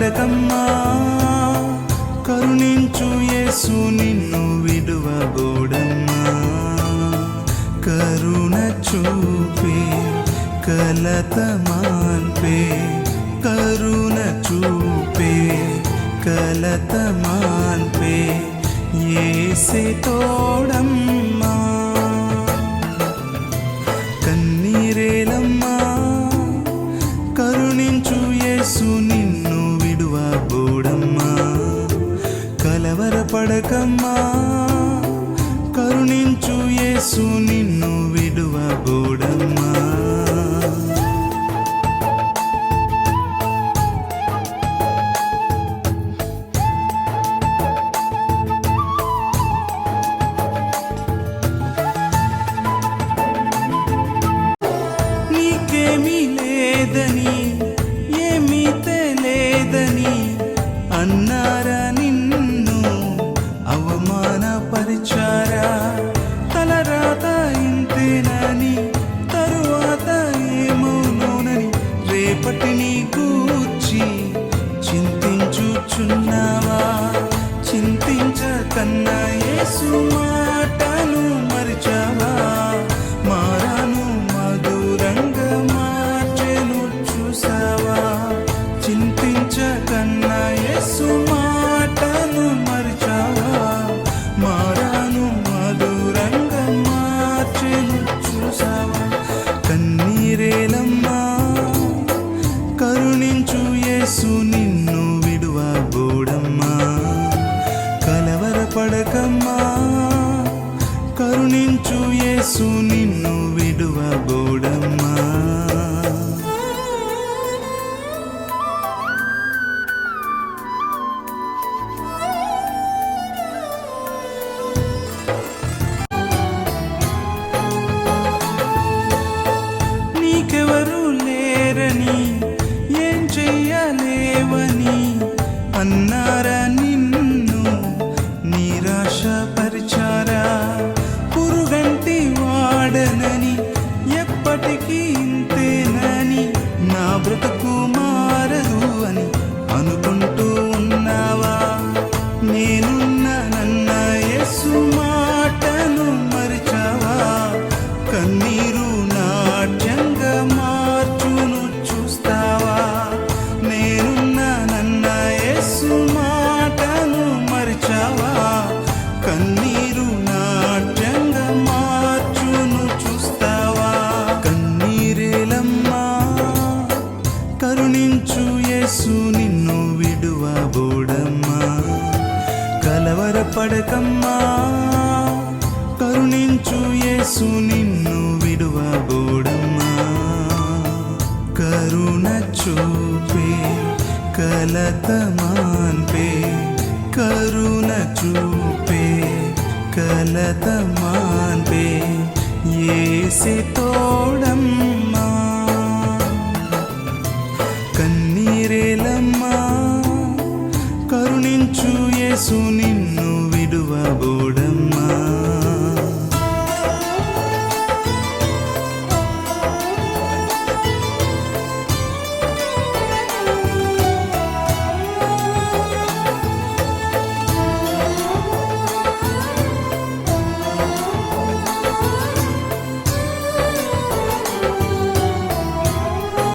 భయపడకమ్మా కరుణించు యేసు నిన్ను విడువబోడమ్మా. కరుణ చూపే కలత మాన్పే కరుణ చూపే కలత మాన్పే ఏసే తోడమ్మా. కలవరపడకమ్మా కరుణించు యేసు నిన్ను విడువబోడమ్మా. నీకేమీ లేదని ఏమీ తెలియదని అన్నారా నిన్న? చింతించకన్నా మాటను మరిచావా? మారాను మధురంగా మార్చెను చూసావా? చింతించకన్నా యేసు మాటను మరిచావా? మారాను మధురంగా మార్చెను చూసావా? కన్నీరేలమ్మా కరుణించు యేసుని కరుణించు యేసుని. మరిచావా కన్నీరు నాట్యంగా మార్చును చూస్తావా? కన్నీరేలమ్మా కరుణించు యేసు నిన్ను విడువబోడమ్మా కలవరపడకమ్మా కరుణించు యేసు నిన్ను విడువబోడమ్మా కరుణ చూపే కలత మాన్పే కరుణ చూపే కలత మాన్పే ఏసి తోడం